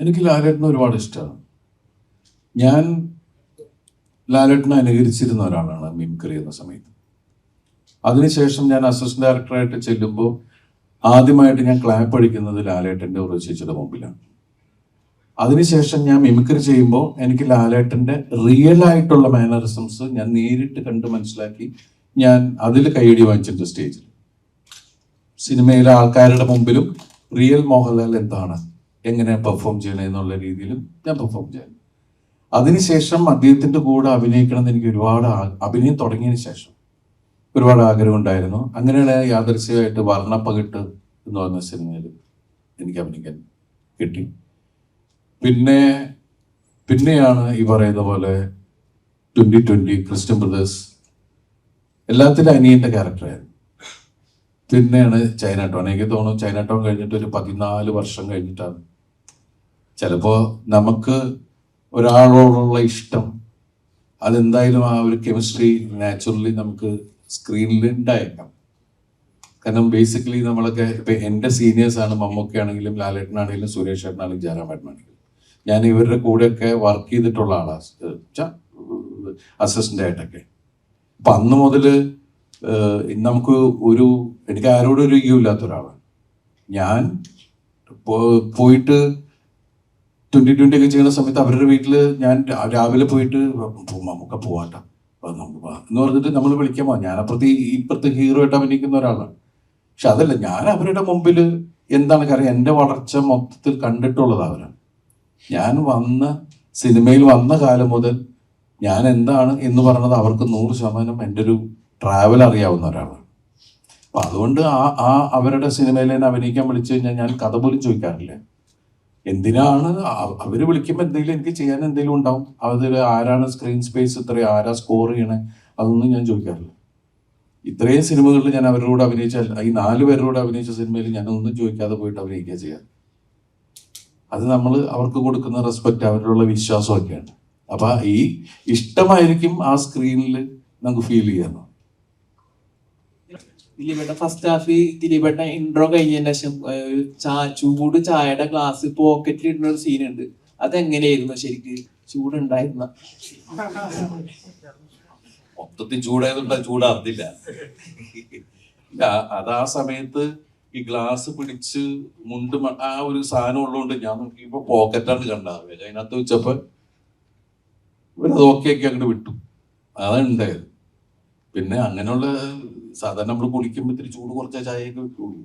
എനിക്ക് ലാലേട്ടനെ ഒരുപാട് ഇഷ്ടമാണ് ഞാൻ ലാലേട്ടനെ അനുകരിച്ചിരുന്ന ഒരാളാണ് മിമിക്രി എന്ന സമയത്ത്. അതിനുശേഷം ഞാൻ അസിസ്റ്റന്റ് ഡയറക്ടറായിട്ട് ചെല്ലുമ്പോൾ ആദ്യമായിട്ട് ഞാൻ ക്ലാപ്പ് അടിക്കുന്നത് ലാലേട്ടന്റെ ചേച്ചിയുടെ മുമ്പിലാണ്. അതിനുശേഷം ഞാൻ മിമിക്രി ചെയ്യുമ്പോൾ എനിക്ക് ലാലേട്ടന്റെ റിയൽ ആയിട്ടുള്ള മാനറിസംസ് ഞാൻ നേരിട്ട് കണ്ട് മനസ്സിലാക്കി ഞാൻ അതിൽ കൈയടി വാങ്ങിച്ചിട്ടുണ്ട് സ്റ്റേജിൽ. സിനിമയിലെ ആൾക്കാരുടെ മുമ്പിലും റിയൽ മോഹൻലാൽ എന്താണ് എങ്ങനെ പെർഫോം ചെയ്യണം എന്നുള്ള രീതിയിലും ഞാൻ പെർഫോം ചെയ്യാൻ അതിനുശേഷം അദ്ദേഹത്തിന്റെ കൂടെ അഭിനയിക്കണം എന്ന് എനിക്ക് ഒരുപാട് അഭിനയം തുടങ്ങിയതിന് ശേഷം ഒരുപാട് ആഗ്രഹം ഉണ്ടായിരുന്നു. അങ്ങനെയാണ് യാദർശികമായിട്ട് വർണപ്പകിട്ട് എന്ന് പറഞ്ഞ സിനിമയിൽ എനിക്ക് അഭിനയിക്കാൻ കിട്ടി. പിന്നെ പിന്നെയാണ് ഈ പറയുന്ന പോലെ ട്വന്റി ട്വന്റി ക്രിസ്ത്യൻ ബ്രദേഴ്സ് എല്ലാത്തിലും അനിയന്റെ ക്യാരക്ടറായിരുന്നു പിന്നെയാണ് ചൈന ടൗൺ. എനിക്ക് തോന്നുന്നു ചൈന ടൗൺ കഴിഞ്ഞിട്ട് ഒരു പതിനാല് വർഷം കഴിഞ്ഞിട്ടാണ് ചിലപ്പോ നമുക്ക് ഒരാളോടുള്ള ഇഷ്ടം അതെന്തായാലും ആ ഒരു കെമിസ്ട്രി നാച്ചുറലി നമുക്ക് സ്ക്രീനിൽ ഉണ്ടായേക്കാം കാരണം ബേസിക്കലി നമ്മളൊക്കെ ഇപ്പൊ എന്റെ സീനിയേഴ്സ് ആണ് മമ്മൂക്കാണെങ്കിലും ലാലേട്ടനാണെങ്കിലും സുരേഷ് ഏട്ടനാണെങ്കിലും ജയറാമേട്ടനാണെങ്കിലും ഞാൻ ഇവരുടെ കൂടെയൊക്കെ വർക്ക് ചെയ്തിട്ടുള്ള ആളാണ് അസിസ്റ്റന്റ് ആയിട്ടൊക്കെ. അപ്പൊ അന്ന് മുതൽ നമുക്ക് ഒരു എനിക്ക് ആരോടും ഒരു ഈഗോ ഇല്ലാത്ത ഒരാളാണ്. ഞാൻ പോയിട്ട് ട്വന്റി ട്വന്റി ഒക്കെ ചെയ്യുന്ന സമയത്ത് അവരുടെ വീട്ടിൽ ഞാൻ രാവിലെ പോയിട്ട് നമുക്ക് പോവാട്ടോ. നമുക്ക് എന്ന് പറഞ്ഞിട്ട് നമ്മൾ വിളിക്കാൻ പോവാം ഈ- ഇപ്പുറത്ത് ഹീറോ ആയിട്ട് അഭിനയിക്കുന്ന ഒരാളാണ്. പക്ഷെ അതല്ല ഞാൻ അവരുടെ മുമ്പിൽ എന്താണ് കാര്യം? എന്റെ വളർച്ച മൊത്തത്തിൽ കണ്ടിട്ടുള്ളത് അവരാണ്. ഞാൻ വന്ന സിനിമയിൽ വന്ന കാലം മുതൽ ഞാൻ എന്താണ് എന്ന് പറഞ്ഞത് അവർക്ക് നൂറ് ശതമാനം എന്റെ ഒരു ട്രാവൽ അറിയാവുന്ന ഒരാളാണ്. അപ്പൊ അതുകൊണ്ട് ആ ആ അവരുടെ സിനിമയിൽ എന്നെ അഭിനയിക്കാൻ വിളിച്ചു കഴിഞ്ഞാൽ ഞാൻ കഥ പോലും ചോദിക്കാറില്ല. എന്തിനാണ് അവർ വിളിക്കുമ്പോൾ എന്തെങ്കിലും എനിക്ക് ചെയ്യാൻ എന്തെങ്കിലും ഉണ്ടാവും. അതിൽ ആരാണ് സ്ക്രീൻ സ്പേസ് ഇത്ര ആരാ സ്കോർ ചെയ്യണേ? അതൊന്നും ഞാൻ ചോദിക്കാറില്ല. ഇത്രയും സിനിമകളിൽ ഞാൻ അവരോട് കൂടെ അഭിനയിച്ച ഈ നാല് പേരുടെ അഭിനയിച്ച സിനിമയിൽ ഞാൻ ഒന്നും ചോദിക്കാതെ പോയിട്ട് അഭിനയിക്കുക ചെയ്യാം അത് നമ്മൾ അവർക്ക് കൊടുക്കുന്ന റെസ്പെക്റ്റ് അവരോടുള്ള വിശ്വാസമൊക്കെയാണ്. അപ്പൊ ഈ ഇഷ്ടമായിരിക്കും ആ സ്ക്രീനിൽ നമുക്ക് ഫീൽ ചെയ്യുന്നത് ദിലീപേട്ട ഫസ്റ്റ് ഹാഫ് ദിലീപേട്ട ഇൻട്രോ കഴിഞ്ഞതിന് ശേഷം ചൂട് ചായയുടെ ഗ്ലാസ് പോക്കറ്റിൽ ഇടുന്ന ഒരു സീൻ ഉണ്ട്. അതെങ്ങനെയായിരുന്നു ശരിക്ക്? ചൂടുണ്ടായിരുന്ന? മൊത്തത്തിൽ ചൂടായതുകൊണ്ട് ചൂടാർന്നില്ല അത് ആ സമയത്ത് ഈ ഗ്ലാസ് പിടിച്ച് മുണ്ട് ആ ഒരു സാധനം ഉള്ളതുകൊണ്ട് ഞാൻ നോക്കിയപ്പോ പോക്കറ്റാണ് കണ്ടാവുക അതിനകത്ത് വെച്ചപ്പോ ഇവരത് ഓക്കെ ഒക്കെ അങ്ങോട്ട് വിട്ടു. അതാണ് ഉണ്ടായത്. പിന്നെ അങ്ങനെയുള്ള സാധാരണ നമ്മൾ കുളിക്കുമ്പോൾ ഇത്തിരി ചൂട് കുറച്ച ചായയൊക്കെ വെക്കുള്ളൂ